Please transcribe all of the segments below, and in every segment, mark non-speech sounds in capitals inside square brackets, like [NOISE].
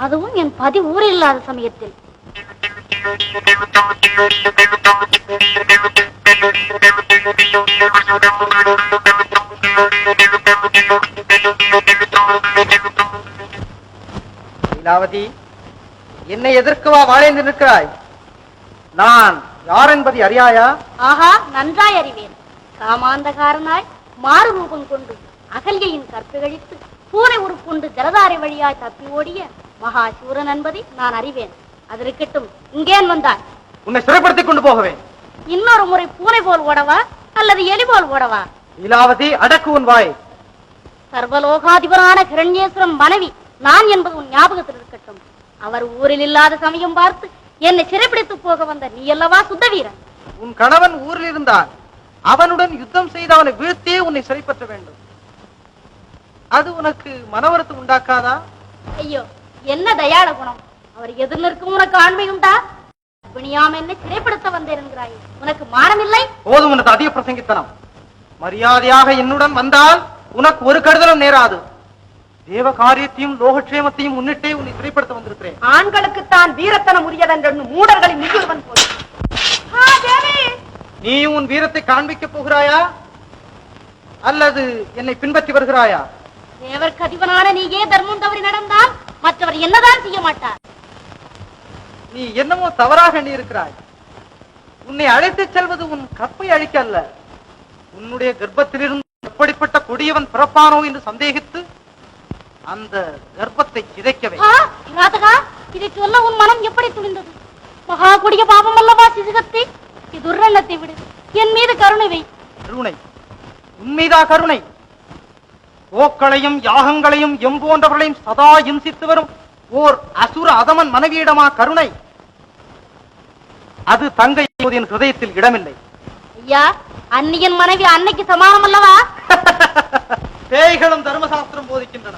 பதி ஊரில் இல்லாத சமயத்தில். லீலாவதி என்னை எதிர்க்கவா வாழேந்து நிற்கிறாய்? நான் யார் என்பதை அறியாயா? ஆஹா நன்றாய் அறிவேன். காமாந்தகாரனாய் மாறு ரூபம் கொண்டு அகல்யையின் கற்பிகழித்து பூனை உருப்புண்டு ஜலதாரை வழியாய் தப்பி ஓடிய மகா சூரன் என்பதை நான் அறிவேன். அது இருக்கட்டும். இங்கேன் வந்தாய். உன்னை சிறைப்படுத்திக் கொண்டு போகவே இன்னொரு முறை பூனை போல் ஓடவா அல்லது எலி போல் ஓடவா? லீலாவதி அடக்கு உன் வாய். சர்வலோகாதிபரான கிரண்யேஸ்வரன் மனைவி நான் என்பது உன் ஞாபகத்தில் இருக்கட்டும். அவர் ஊரில் இல்லாத சமயம் பார்த்து என்னை சிறைப்பிடித்து போக வந்த நீ அல்லவா சுத்த வீரன் உன் கணவன் ஊரில் இருந்தான் அவனுடன் யுத்தம் செய்து அவனை வீழ்த்தியே உன்னை சிறைப்பற்ற வேண்டும். அது உனக்கு மனவருத்தம் உண்டாக்காதா? ஐயோ என்ன தயாள குணம்? அவர் எதிர் நிற்கும் உனக்கு ஆண்மை உண்டா பிணியாம என்னை சிறைப்படுத்த வந்திருக்கிறாய் உனக்கு மானமில்லை? போதும் உனது அதிக பிரசங்கித்தனம். மரியாதையாக என்னுடன் வந்தால் உனக்கு ஒரு கடுதலும் நேராது. தேவ காரியத்தையும் லோகக்ஷேமத்தையும் முன்னிட்டே உன்னை சிறைப்படுத்த வந்திருக்கிறேன். ஆண்களுக்குத்தான் வீரத்தனம் உரியதென்று மூடர்களின் நிகழ்வன் தேவி! நீயும் உன் வீரத்தை காண்பிக்கப் போகிறாயா? அல்லது என்னை பின்பற்றி வருகிறாயா? தேவர்க்கு அதிபனான நீயே தர்மம் தவறி நடந்தால் மற்றவர் என்னதான் செய்ய மாட்டார். நீ என்னமோ தவறாக எண்ணி இருக்கிறாய் உன்னை அழைத்துச் செல்வது உன் கற்பை அழிக்க அல்ல உன்னுடைய கர்ப்பத்திலிருந்து எப்படிப்பட்ட கொடியவன் பிறப்பானோ என்று சந்தேகித்து அந்த கர்ப்பத்தை சிதைக்கவே. இதை சொல்ல உன் மனம் எப்படி துணிந்தது மகா கொடிய பாவம் அல்லவா சிசுகத்தை? துர்ரெண்ணத்தை விடு. என் மீது கருணை வை. கருணை. உண்மைதா கருணை. போக்களையும் யாகங்களையும் எம்போன்றவர்களையும் சதா இம்சித்து வரும் ஓர் அசுர அதமன் மனைவியிடமா கருணை? அது தங்கை என் ஹிருதயத்தில் இடமில்லை. ஐயா அன்னியன் மனைவி அன்னைக்கு சமானம் அல்லவா [LAUGHS] பேய்களும் தர்மசாஸ்திரம் போதிக்கின்றன.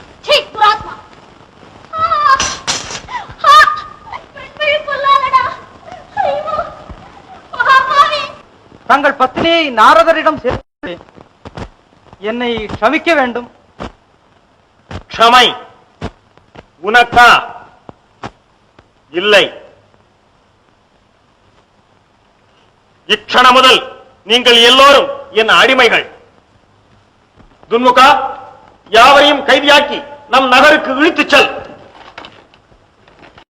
தங்கள் பத்னியை நாரதரிடம் சேர்த்து என்னை க்ஷமிக்க வேண்டும். க்ஷமை. உனக்கா? இல்லை. இக்ஷண முதல் நீங்கள் எல்லோரும் என் அடிமைகள். துன்முகா யாவரையும் கைதியாக்கி நம் நகருக்கு இழுத்துச் செல்.